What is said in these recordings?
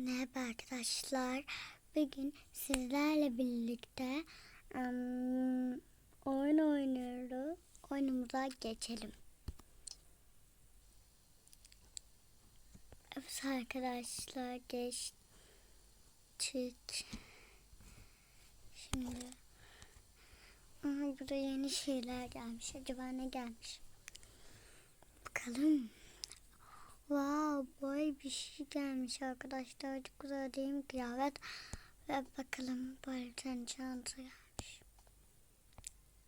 Merhaba arkadaşlar. Bugün sizlerle birlikte ım, oyun oynuyoruz. Oyunumuza geçelim. Evet arkadaşlar geçtik. Şimdi Aha, burada yeni şeyler gelmiş. Acaba ne gelmiş? Bakalım. Wow, böyle bir şey gelmiş arkadaşlar. Çok güzel değil mi kıyafet? Ve bakalım böyle tane çanta gelmiş.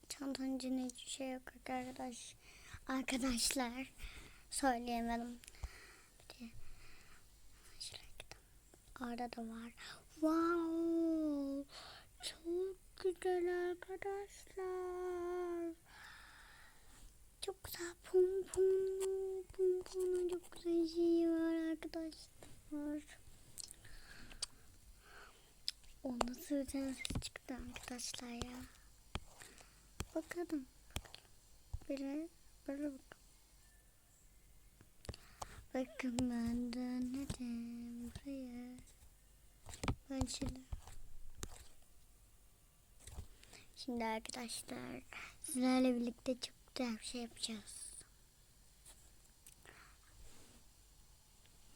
Çantanın içinde hiçbir şey yok arkadaş. Arkadaşlar söyleyemedim. Bir de. Orada da var. Wow, çok güzel arkadaşlar. Çok güzel pum pum pum çok güzel var arkadaşlar. O nasıl bir tane ses çıktı arkadaşlar ya. Bakalım. Böyle böyle bakalım. Bakın ben dönerim buraya. Ben şöyle. Şimdi arkadaşlar sizlerle birlikte çok güzel bir şey yapacağız.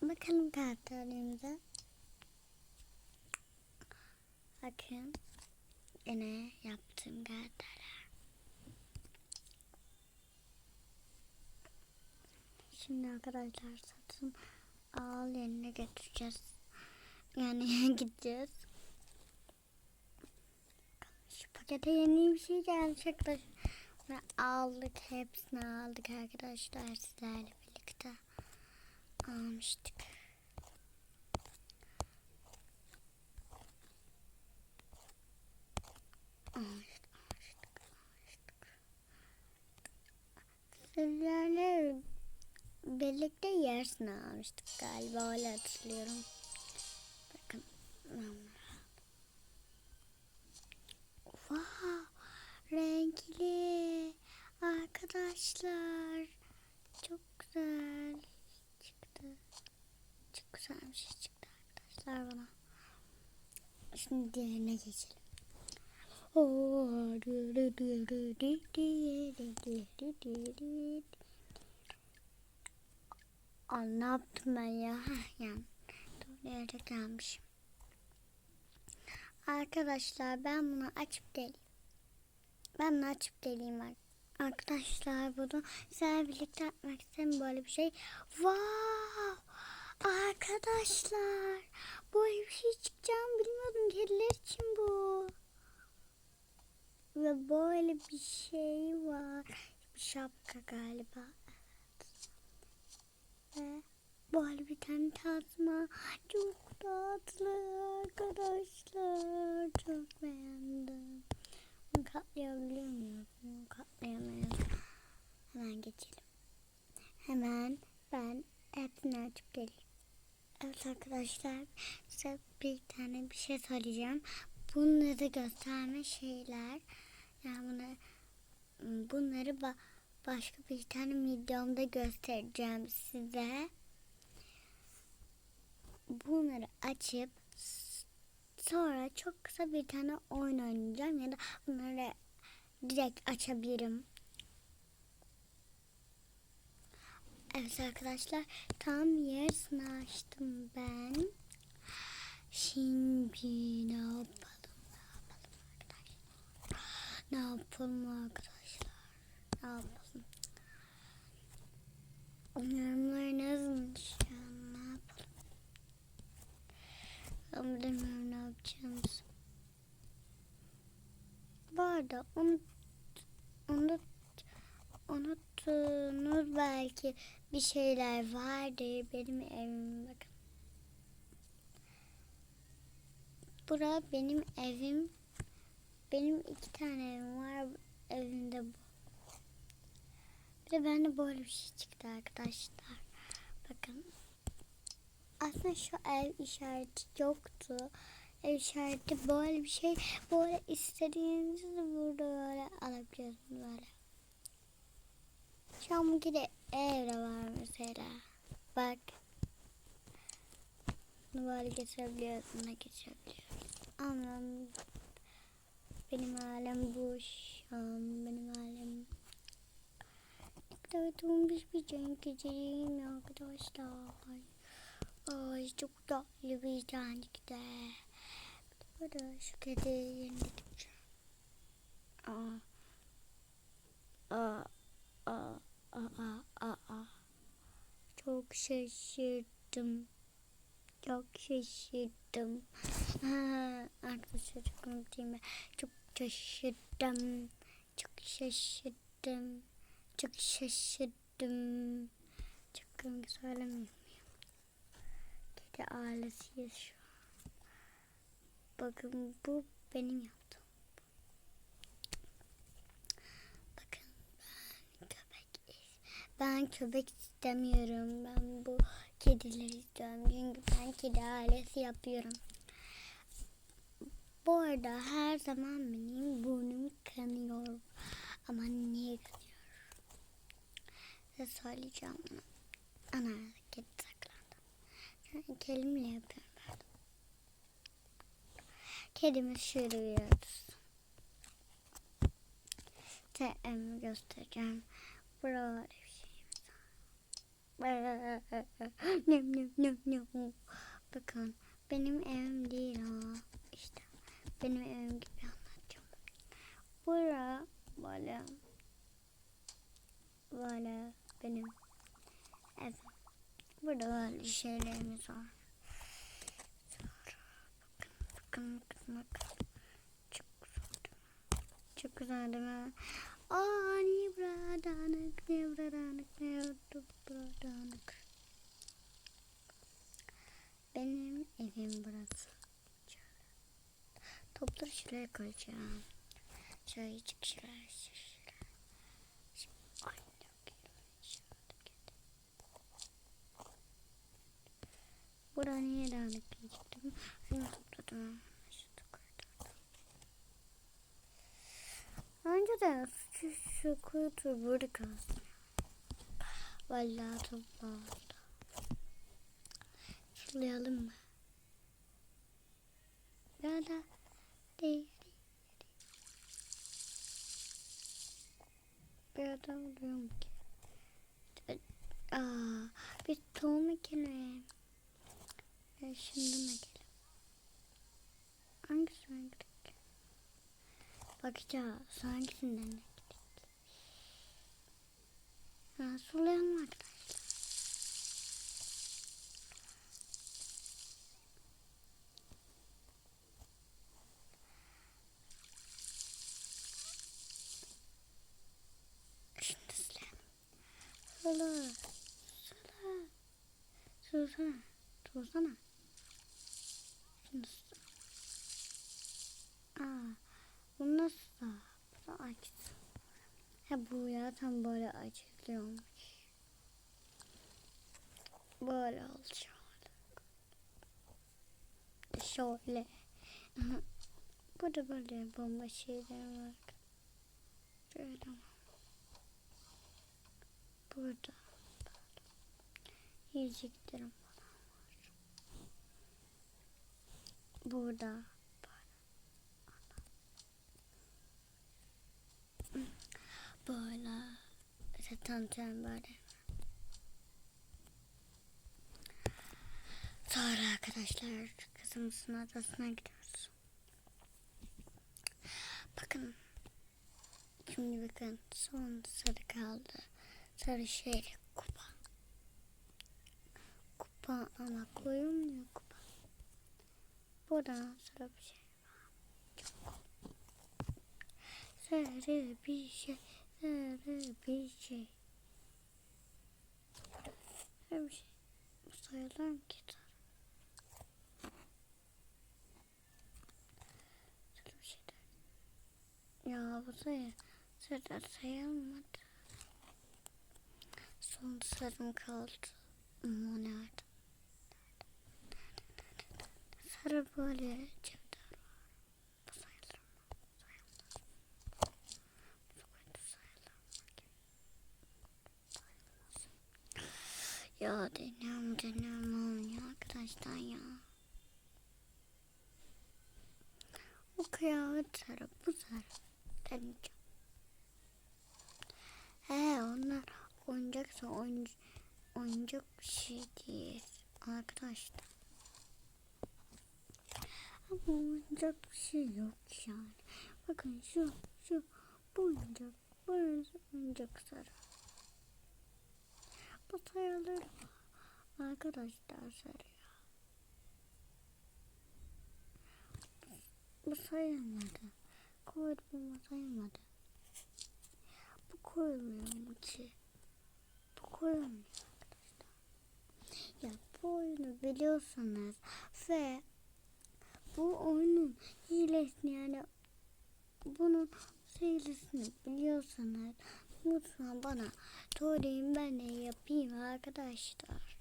Bakalım karakterlerimize. Bakın. Yine yaptığım karakterler. Şimdi arkadaşlar satın al yerine götüreceğiz. Yani gideceğiz. Şu pakete yeni bir şey gelmiş arkadaşlar. Aldık hepsini aldık arkadaşlar sizlerle almıştık. Almıştık, almıştık, almıştık. Sizlerle birlikte yarısını almıştık galiba öyle hatırlıyorum. Bakın. Wow, renkli arkadaşlar. Çok güzel güzel bir şey çıktı arkadaşlar bana. Şimdi diğerine geçelim. Aa, ben ya? Yani doğru gelmişim. Arkadaşlar ben bunu açıp geleyim. Ben bunu açıp geleyim ar- arkadaşlar. Bunu sizlerle birlikte yapmak istedim böyle bir şey. Wow! Arkadaşlar böyle bir şey çıkacağını bilmiyordum. Kediler için bu. Ve böyle bir şey var. Bir şapka galiba. Evet. Ve böyle bir tane tasma. Çok tatlı arkadaşlar. Çok beğendim. Bunu katlayabiliyor muyum? Bunu katlayamayız. Hemen geçelim. Hemen ben hepsini açıp geleyim. Evet arkadaşlar size bir tane bir şey söyleyeceğim. Bunları gösterme şeyler. Yani bunu, bunları ba- başka bir tane videomda göstereceğim size. Bunları açıp sonra çok kısa bir tane oyun oynayacağım ya da bunları direkt açabilirim. Evet arkadaşlar tam yarısını açtım ben. Şimdi ne yapalım? Ne yapalım arkadaşlar? Ne yapalım arkadaşlar? Ne yapalım? Yorumları yazmış ya. Ne yapalım? Ben bilmiyorum ne yapacağımızı. Bu arada unut, unut, unuttuğunuz belki bir şeyler vardır. Benim evim bakın. Bura benim evim. Benim iki tane evim var. Evimde bu. Bir de bende böyle bir şey çıktı arkadaşlar. Bakın. Aslında şu ev işareti yoktu. Ev işareti böyle bir şey. Böyle istediğinizi burada böyle alabiliyorsunuz böyle. Bu de evre var mesela. Bak. Bunu böyle geçebiliyoruz. Buna geçebiliyoruz. Ama benim alem bu şu an. Benim alem olmuş bir cenk geceyim ya arkadaşlar. Ay çok tatlı bir canikte. Burada şu kedi yerine gideceğim. Aa. Aa. Aa. Aa. Aa. Çok şaşırdım. Çok şaşırdım. Arkadaşlar çok mutluyum. Çok şaşırdım. Çok şaşırdım. Çok şaşırdım. Çok komik söylemiyorum. Kedi ailesiyiz şu an. Bakın bu benim yaptığım. Bakın ben köpek ben köpek istemiyorum. Ben bu kedileri istiyorum. Çünkü ben kedi ailesi yapıyorum. Bu arada her zaman benim burnum kanıyor. Ama niye kanıyor? Size söyleyeceğim. Ana kedi saklandı. Yani kelimle yapıyorum ben. Kedimiz şırıyoruz. TM göstereceğim. Var. Nem nem nem nem. Bakın benim evim değil o. İşte benim evim gibi anlatacağım. Bura böyle böyle benim evim. Burada böyle şeylerimiz var. Bakın bakın bakın. Çok güzel değil mi? Çok güzel değil mi? Aa niye burada dağınık, niye burada dağınık, niye burada dağınık. Benim evim burası. Şöyle. Şuraya koyacağım. Şöyle çık şuraya, şuraya. Şimdi, ay, yok, şurada git. Buraya niye dağınık diyecektim. Şunu topladım. Koydum. Önceden şu, şu kuytu burada kalsın. Vallahi topladım. Sulayalım mı? Ya da değil. Adam buluyorum ki. Aa, bir tohum ekelim. Ya şimdi mi ekelim? Hangisinden gidelim? Bakacağız. Hangisinden gidelim? Ha, sulayalım arkadaşlar. Şimdi sulayalım. Sula. Sula. Susana. Susana. Şimdi su. Aa, bu nasıl da? Bu da açtı. Ha bu ya tam böyle açılıyormuş. Böyle olacak. Şöyle. Burada böyle bomba şeyler var. Şöyle. Burada. Yiyeceklerim falan var. Burada. Böyle. Sen böyle. Sonra arkadaşlar kızımızın adasına gidiyoruz. Bakın. Şimdi bakın son sarı kaldı. Sarı şey kupa. Kupa ama koyulmuyor kupa. Burada sarı bir şey var. Çok. Sarı bir şey. Sarı bir şey. Sarı bir şey. Bu sayılır mı ki sarı? Sarı bir şey. Ya bu sayı. Sarı sayılmadı. Son sarım kaldı. Ama nerede? Nerede? Nerede? Nerede? Sarı böyle cevdet var. Bu sayılır mı? Sayılmaz. Bu sayılır mı? Ya deniyorum deniyorum olmuyor arkadaşlar ya. Bu kıyafet sarı bu sarı. Deneyeceğim. He onlar oyuncaksa oyuncak, oyuncak bir şey değil. Arkadaşlar. Ama oyuncak bir şey yok yani. Bakın şu, şu, bu oyuncak, bu oyuncak sarı. Bu sayılır? Arkadaşlar sarı. Bu sayılmadı. Koydum ama sayılmadı. Bu koyulmuyor mu ki? Arkadaşlar. Ya bu oyunu biliyorsanız ve bu oyunun hilesini yani bunun hilesini biliyorsanız lütfen bana söyleyin ben de yapayım arkadaşlar.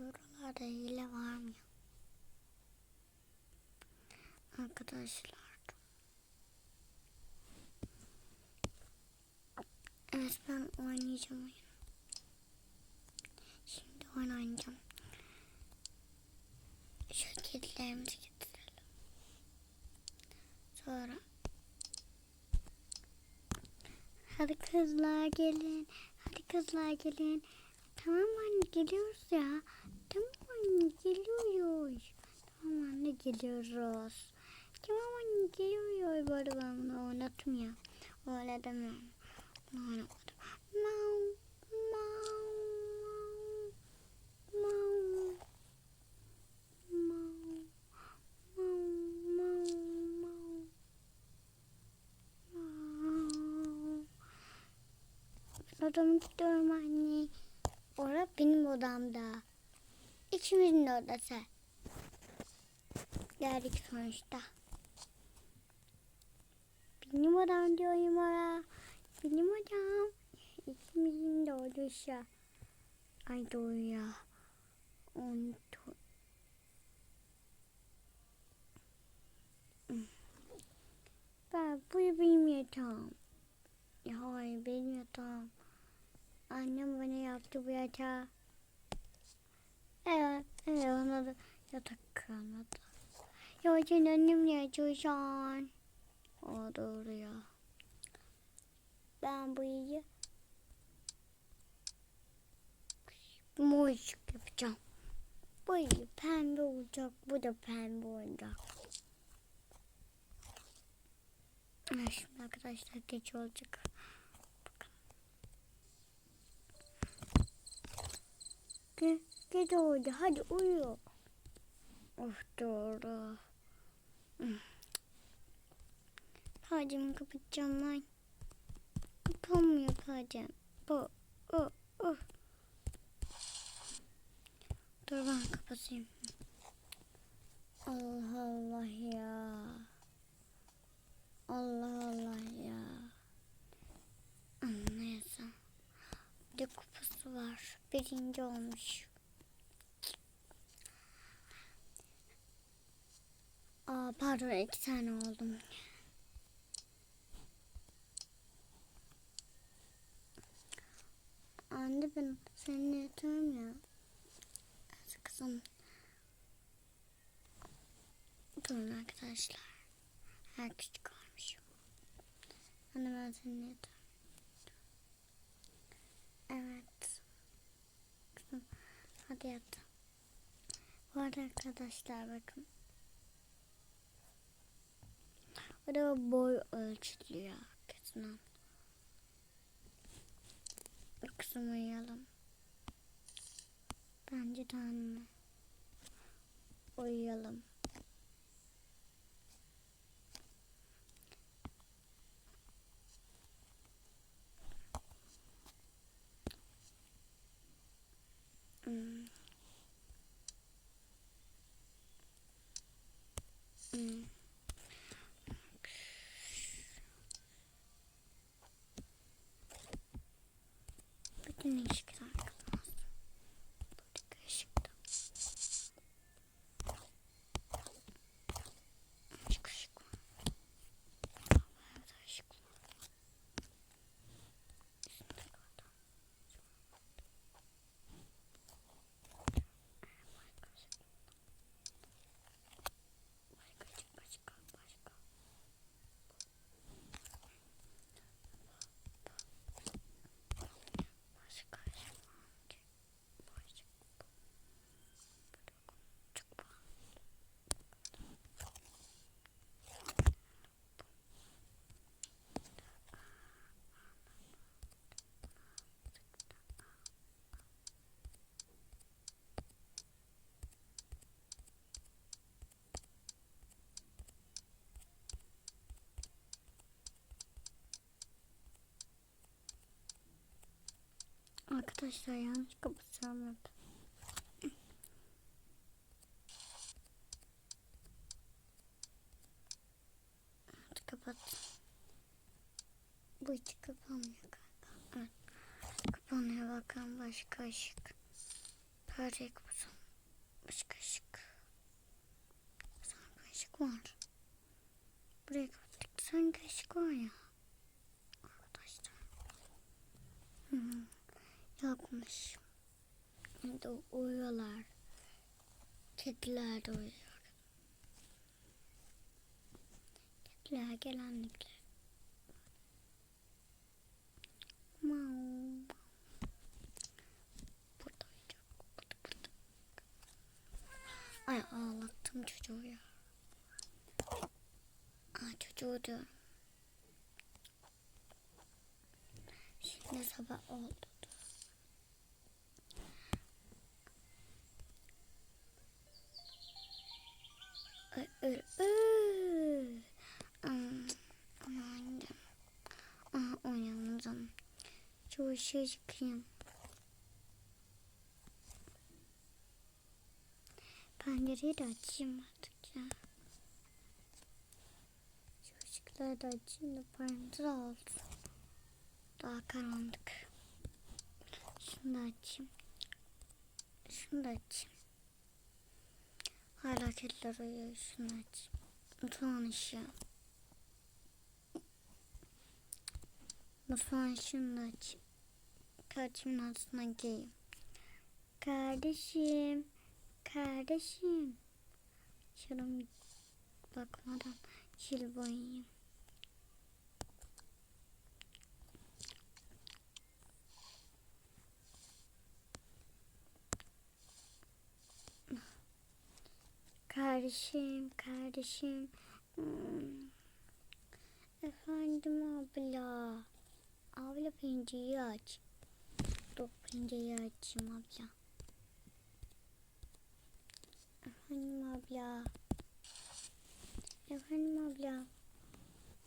Sorularda hile var mı? Arkadaşlar. Evet ben oynayacağım oyunu. Şimdi oyun oynayacağım. Şu kedilerimizi getirelim. Sonra Hadi kızlar gelin. Hadi kızlar gelin. Tamam anne geliyoruz ya. Tamam anne geliyoruz. Tamam anne geliyoruz. Tamam anne geliyoruz. Bu arada ben bunu oynatmıyorum. Öyle demiyorum. Bunu oynatmadım. Mau, mau, mau, mau, mau, mau, mau, mau. Odama gidiyorum anne. Orada benim odamda. İkimizin de odası. Geldik sonuçta. Benim odam diyorum oraya. Benim odam. İkimizin de odası. Ay doğru ya. Unuttum. Ben bu benim yatağım. Ya hayır benim yatağım. Annem bana yaptı bu yatağı. Evet, evet ona da yatak kalmadı. Ya sen annemle yatıyorsan. O doğru ya. Ben bu iyi mor yapacağım. Bu iyi pembe olacak. Bu da pembe olacak. Şimdi arkadaşlar geç olacak. Ge gece oldu. Hadi uyu. Of doğru. Hmm. Pardon kapatacağım ben. Kapanmıyor pardon. Bu. Oh, oh. Dur ben kapatayım. Allah Allah ya. Allah Allah ya. Neyse. Bir de kupası var. Birinci olmuş. Aa pardon iki tane oldum. Anne ben seninle yatıyorum ya. Kızım. Durun arkadaşlar. Her küçük olmuşum. Anne ben seninle yatıyorum. Evet. Kızım hadi yat. Bu arada arkadaşlar bakın. Burada boy ölçülüyor kızım. Kızım uyuyalım. Bence de anne. Uyuyalım. Arkadaşlar yanlış kapatıyorum. Hadi kapat. Bu hiç kapanmıyor galiba. Evet. Kapanıyor bakalım başka ışık. Perde kapatalım. Başka ışık. Sanki ışık var. Buraya kapattık. Sanki ışık var ya. Arkadaşlar. Hı -hı. Yokmuş. Şimdi uyuyorlar. Kediler de uyuyor. Kediler gelenlikler. Mau. Burada uyuyacak. Burada burada. Ay ağlattım çocuğu ya. Aa çocuğu diyorum. Şimdi sabah oldu. Aha uyandım. Işığı çıkayım. Pencereyi de açayım artık ya. Şu ışıkları da açayım da parantez olsun. Daha karanlık. Şunu da açayım. Şunu da açayım. Hala kediler uyuyor. Şunu açayım. Mutfağın ışığı. Mutfağın da açayım. Kardeşimin altına giyeyim. Kardeşim. Kardeşim. Şuram bakmadan şil boyayayım. Kardeşim, kardeşim. Hmm. Efendim abla. Abla pencereyi aç. Dur pencereyi açayım abla. Efendim abla. Efendim abla.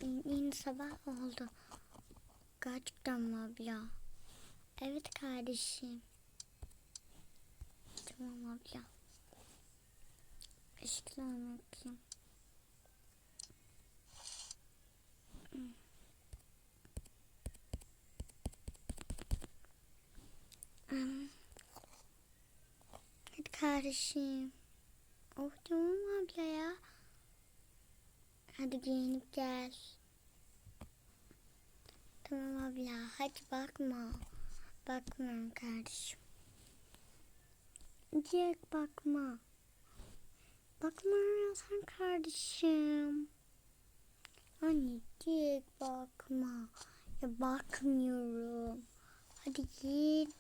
Yeni sabah oldu. Gerçekten mi abla? Evet kardeşim. Tamam abla. Işıklarını yakayım. Hmm. Hadi kardeşim. Oh tamam abla ya. Hadi giyinip gel. Tamam abla. Hadi bakma. Bakmıyorum kardeşim. Direkt bakma. Bakma sen kardeşim. Anne direkt bakma. Ya bakmıyorum. Hadi giyin.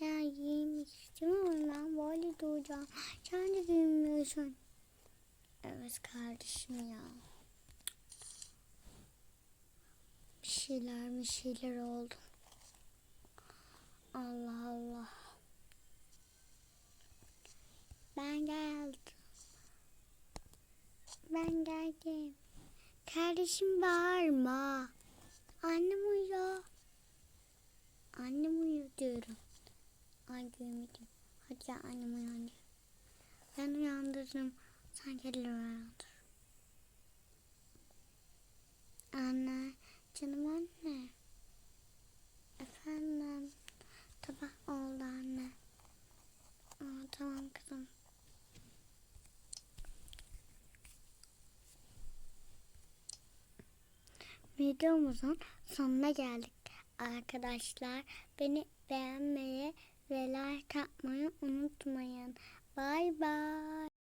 Ya giymek istemiyorum ben böyle duracağım. Sen de giymiyorsun. Evet kardeşim ya. Bir şeyler bir şeyler oldu. Allah Allah. Ben geldim. Ben geldim. Kardeşim bağırma. Annem uyuyor. Annem uyuyor diyorum. Ay görmedim. Hadi ya annem uyandı. Ben uyandırdım. Sen kedileri uyandır. Anne. Canım anne. Efendim. Sabah oldu anne. Aa, tamam kızım. Videomuzun sonuna geldik arkadaşlar. Beni beğenmeyi ve like atmayı unutmayın. Bay bay.